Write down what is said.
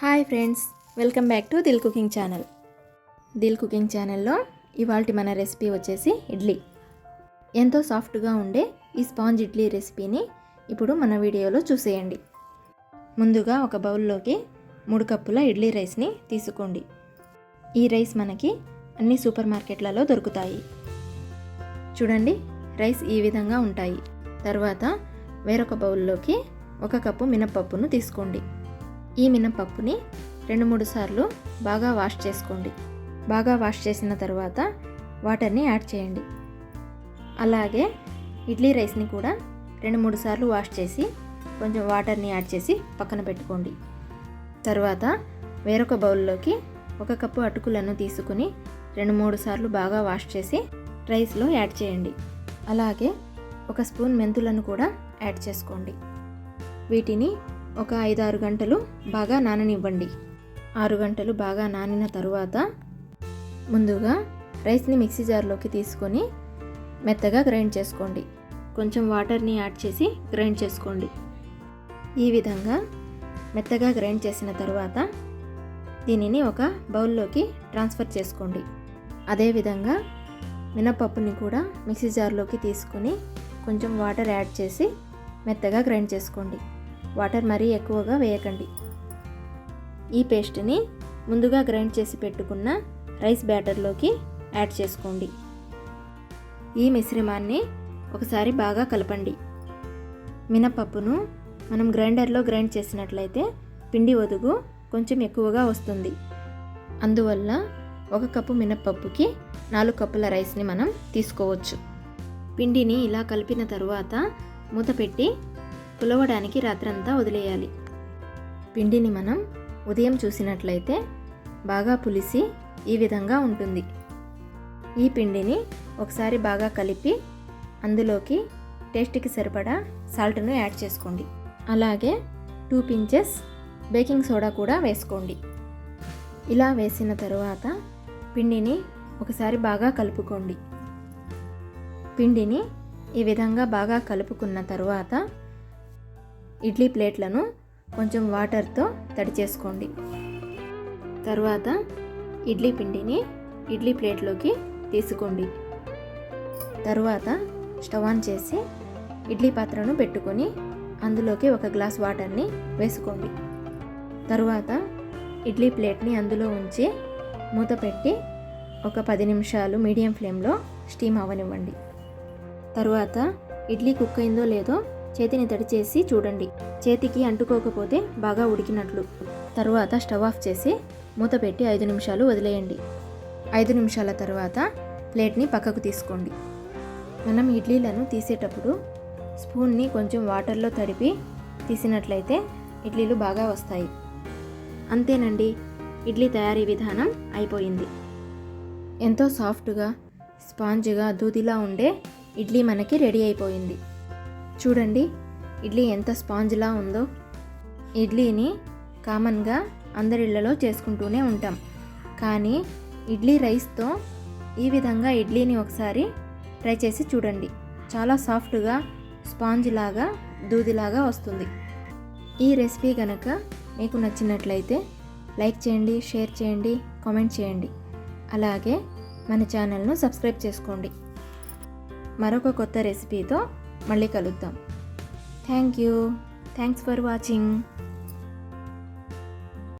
Hi friends welcome back to Dil cooking channel. Dil cooking ఛానల్లో ఇవాళ మన recipe వచ్చేసి ఇడ్లీ. ఎంతో సాఫ్ట్గా ఉండే ఈ స్పాంజ్ ఇడ్లీ రెసిపీని ఇప్పుడు మన వీడియోలో చూసేయండి. ముందుగా ఒక బౌల్లోకి మూడు కప్పుల ఇడ్లీ రైస్ని తీసుకోండి. ఈ రైస్ మనకి అన్ని సూపర్ మార్కెట్లలో దొరుకుతాయి. చూడండి రైస్ ఈ విధంగా ఉంటాయి. తర్వాత వేరొక బౌల్లోకి ఒక కప్పు మినపప్పును తీసుకోండి. ఈ మినపప్పుని రెండు మూడు సార్లు బాగా వాష్ చేసుకోండి. బాగా వాష్ చేసిన తర్వాత వాటర్ని యాడ్ చేయండి. అలాగే ఇడ్లీ రైస్ని కూడా రెండు మూడు సార్లు వాష్ చేసి కొంచెం వాటర్ని యాడ్ చేసి పక్కన పెట్టుకోండి. తర్వాత వేరొక బౌల్లోకి ఒక కప్పు అటుకులను తీసుకుని రెండు మూడు సార్లు బాగా వాష్ చేసి రైస్లో యాడ్ చేయండి. అలాగే ఒక స్పూన్ మెంతులను కూడా యాడ్ చేసుకోండి. వీటిని ఒక ఐదు ఆరు గంటలు బాగా నాననివ్వండి. ఆరు గంటలు బాగా నానిన తరువాత ముందుగా రైస్ని మిక్సీ జార్లోకి తీసుకొని మెత్తగా గ్రైండ్ చేసుకోండి. కొంచెం వాటర్ని యాడ్ చేసి గ్రైండ్ చేసుకోండి. ఈ విధంగా మెత్తగా గ్రైండ్ చేసిన తర్వాత దీనిని ఒక బౌల్లోకి ట్రాన్స్ఫర్ చేసుకోండి. అదేవిధంగా మినపప్పుని కూడా మిక్సీ జార్లోకి తీసుకొని కొంచెం వాటర్ యాడ్ చేసి మెత్తగా గ్రైండ్ చేసుకోండి. వాటర్ మరీ ఎక్కువగా వేయకండి. ఈ పేస్ట్ని ముందుగా గ్రైండ్ చేసి పెట్టుకున్న రైస్ బ్యాటర్లోకి యాడ్ చేసుకోండి. ఈ మిశ్రమాన్ని ఒకసారి బాగా కలపండి. మినపప్పును మనం గ్రైండర్లో గ్రైండ్ చేసినట్లయితే పిండి ఒదుగు కొంచెం ఎక్కువగా వస్తుంది. అందువల్ల ఒక కప్పు మినపప్పుకి నాలుగు కప్పుల రైస్ని మనం తీసుకోవచ్చు. పిండిని ఇలా కలిపిన తరువాత మూత పెట్టి పులవడానికి రాత్రంతా వదిలేయాలి. పిండిని మనం ఉదయం చూసినట్లయితే బాగా పులిసి ఈ విధంగా ఉంటుంది. ఈ పిండిని ఒకసారి బాగా కలిపి అందులోకి టేస్ట్కి సరిపడా సాల్ట్ను యాడ్ చేసుకోండి. అలాగే టూ పించెస్ బేకింగ్ సోడా కూడా వేసుకోండి. ఇలా వేసిన తరువాత పిండిని ఒకసారి బాగా కలుపుకోండి. పిండిని ఈ విధంగా బాగా కలుపుకున్న తరువాత ఇడ్లీ ప్లేట్లను కొంచెం వాటర్తో తడి చేసుకోండి. తర్వాత ఇడ్లీ పిండిని ఇడ్లీ ప్లేట్లోకి తీసుకోండి. తరువాత స్టవ్ ఆన్ చేసి ఇడ్లీ పాత్రను పెట్టుకొని అందులోకి ఒక గ్లాస్ వాటర్ని వేసుకోండి. తరువాత ఇడ్లీ ప్లేట్ని అందులో ఉంచి మూత పెట్టి ఒక పది నిమిషాలు మీడియం ఫ్లేమ్లో స్టీమ్ అవ్వనివ్వండి తరువాత ఇడ్లీ కుక్ అయిందో లేదో చేతిని తడిచేసి చూడండి. చేతికి అంటుకోకపోతే బాగా ఉడికినట్లు. తరువాత స్టవ్ ఆఫ్ చేసి మూత పెట్టి ఐదు నిమిషాలు వదిలేయండి. ఐదు నిమిషాల తర్వాత ప్లేట్ని పక్కకు తీసుకోండి. మనం ఇడ్లీలను తీసేటప్పుడు స్పూన్ని కొంచెం వాటర్లో తడిపి తీసినట్లయితే ఇడ్లీలు బాగా వస్తాయి. అంతేనండి ఇడ్లీ తయారీ విధానం అయిపోయింది. ఎంతో సాఫ్ట్గా స్పాంజ్గా దూదిలా ఉండే ఇడ్లీ మనకి రెడీ అయిపోయింది. చూడండి ఇడ్లీ ఎంత స్పాంజ్లా ఉందో. ఇడ్లీని కామన్గా అందరిళ్ళలో చేసుకుంటూనే ఉంటాం. కానీ ఇడ్లీ రైస్తో ఈ విధంగా ఇడ్లీని ఒకసారి ట్రై చేసి చూడండి. చాలా సాఫ్ట్గా స్పాంజ్ లాగా దూదిలాగా వస్తుంది. ఈ రెసిపీ కనుక మీకు నచ్చినట్లయితే లైక్ చేయండి షేర్ చేయండి కామెంట్ చేయండి. అలాగే మన ఛానల్ను సబ్స్క్రైబ్ చేసుకోండి. మరొక కొత్త రెసిపీతో మళ్ళీ కలుద్దాం. Thank you thanks for watching